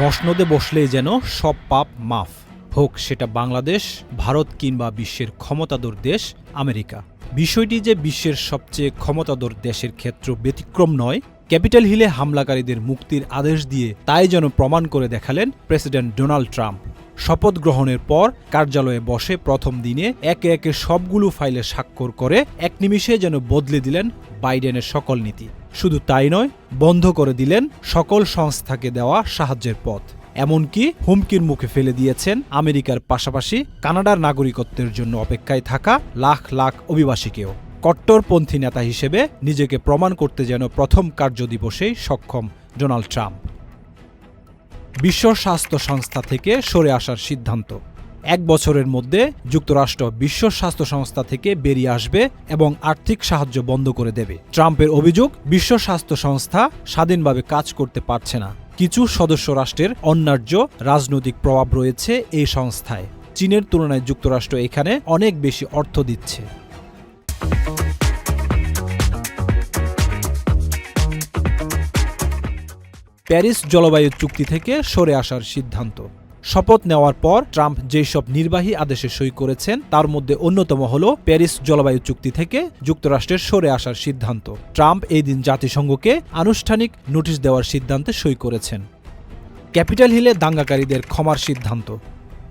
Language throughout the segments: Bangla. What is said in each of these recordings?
মসনদে বসলেই যেন সব পাপ মাফ। হোক সেটা বাংলাদেশ, ভারত কিংবা বিশ্বের ক্ষমতাদর দেশ, আমেরিকা। বিষয়টি যে বিশ্বের সবচেয়ে ক্ষমতাদর দেশের ক্ষেত্র ব্যতিক্রম নয়, ক্যাপিটাল হিলে হামলাকারীদের মুক্তির আদেশ দিয়ে তাই যেন প্রমাণ করে দেখালেন প্রেসিডেন্ট ডোনাল্ড ট্রাম্প। শপথ গ্রহণের পর কার্যালয়ে বসে প্রথম দিনে একে একে সবগুলো ফাইলে স্বাক্ষর করে এক নিমিষে যেন বদলে দিলেন বাইডেনের সকল নীতি। শুধু তাই নয়, বন্ধ করে দিলেন সকল সংস্থাকে দেওয়া সাহায্যের পথ। এমনকি হুমকির মুখে ফেলে দিয়েছেন আমেরিকার পাশাপাশি কানাডার নাগরিকত্বের জন্য অপেক্ষায় থাকা লাখ লাখ অভিবাসীকেও। কট্টরপন্থী নেতা হিসেবে নিজেকে প্রমাণ করতে যেন প্রথম কার্যদিবসেই সক্ষম ডোনাল্ড ট্রাম্প। বিশ্ব স্বাস্থ্য সংস্থা থেকে সরে আসার সিদ্ধান্ত। এক বছরের মধ্যে যুক্তরাষ্ট্র বিশ্ব স্বাস্থ্য সংস্থা থেকে বেরিয়ে আসবে এবং আর্থিক সাহায্য বন্ধ করে দেবে। ট্রাম্পের অভিযোগ, বিশ্ব স্বাস্থ্য সংস্থা স্বাধীনভাবে কাজ করতে পারছে না। কিছু সদস্য রাষ্ট্রের অন্যার্য রাজনৈতিক প্রভাব রয়েছে এই সংস্থায়। চীনের তুলনায় যুক্তরাষ্ট্র এখানে অনেক বেশি অর্থ দিচ্ছে। প্যারিস জলবায়ু চুক্তি থেকে সরে আসার সিদ্ধান্ত। শপথ নেওয়ার পর ট্রাম্প যেসব নির্বাহী আদেশে সই করেছেন, তার মধ্যে অন্যতম হল প্যারিস জলবায়ু চুক্তি থেকে যুক্তরাষ্ট্রের সরে আসার সিদ্ধান্ত। ট্রাম্প এই দিন জাতিসংঘকে আনুষ্ঠানিক নোটিশ দেওয়ার সিদ্ধান্তে সই করেছেন। ক্যাপিটাল হিলে দাঙ্গাকারীদের ক্ষমার সিদ্ধান্ত।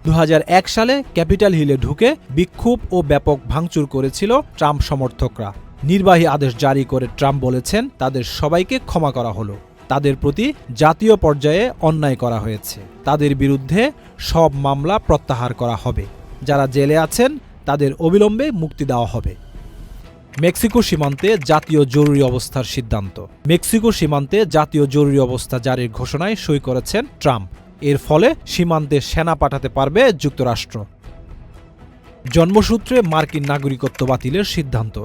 দু হাজার এক সালে ক্যাপিটাল হিলে ঢুকে বিক্ষোভ ও ব্যাপক ভাঙচুর করেছিল ট্রাম্প সমর্থকরা। নির্বাহী আদেশ জারি করে ট্রাম্প বলেছেন, তাদের সবাইকে ক্ষমা করা হলো। তাদের প্রতি জাতীয় পর্যায়ে অন্যায় করা হয়েছে। তাদের বিরুদ্ধে সব মামলা প্রত্যাহার করা হবে। যারা জেলে আছেন, তাদের অবিলম্বে মুক্তি দেওয়া হবে। মেক্সিকো সীমান্তে জাতীয় জরুরি অবস্থার সিদ্ধান্ত। মেক্সিকো সীমান্তে জাতীয় জরুরি অবস্থা জারির ঘোষণায় সই করেছেন ট্রাম্প। এর ফলে সীমান্তে সেনা পাঠাতে পারবে যুক্তরাষ্ট্র। জন্মসূত্রে মার্কিন নাগরিকত্ব বাতিলের সিদ্ধান্ত।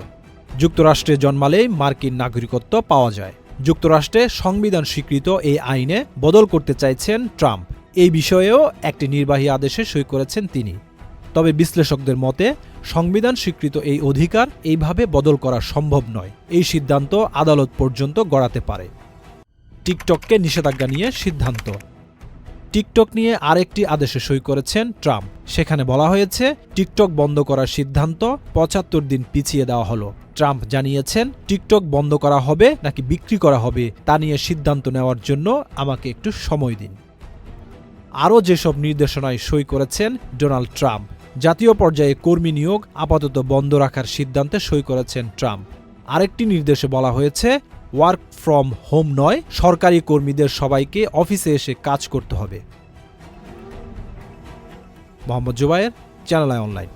যুক্তরাষ্ট্রে জন্মালেই মার্কিন নাগরিকত্ব পাওয়া যায়। যুক্তরাষ্ট্রে সংবিধান স্বীকৃত এই আইনে বদল করতে চাইছেন ট্রাম্প। এই বিষয়েও একটি নির্বাহী আদেশে সই করেছেন তিনি। তবে বিশ্লেষকদের মতে, সংবিধান স্বীকৃত এই অধিকার এইভাবে বদল করা সম্ভব নয়। এই সিদ্ধান্ত আদালত পর্যন্ত গড়াতে পারে। টিকটককে নিষেধাজ্ঞা নিয়ে সিদ্ধান্ত। টিকটক নিয়ে আরেকটি আদেশে সই করেছেন ট্রাম্প। সেখানে বলা হয়েছে, টিকটক বন্ধ করার সিদ্ধান্ত পঁচাত্তর দিন পিছিয়ে দেওয়া হলো। ট্রাম্প জানিয়েছেন, টিকটক বন্ধ করা হবে নাকি বিক্রি করা হবে, তা নিয়ে সিদ্ধান্ত নেওয়ার জন্য আমাকে একটু সময় দিন। আরও যেসব নির্দেশনায় সই করেছেন ডোনাল্ড ট্রাম্প, জাতীয় পর্যায়ে কর্মী নিয়োগ আপাতত বন্ধ রাখার সিদ্ধান্তে সই করেছেন ট্রাম্প। আরেকটি নির্দেশে বলা হয়েছে ওয়ার্ক ফ্রম হোম নয়, সরকারি কর্মীদের সবাইকে অফিসে এসে কাজ করতে হবে। Mohammad Zubair, channel I online.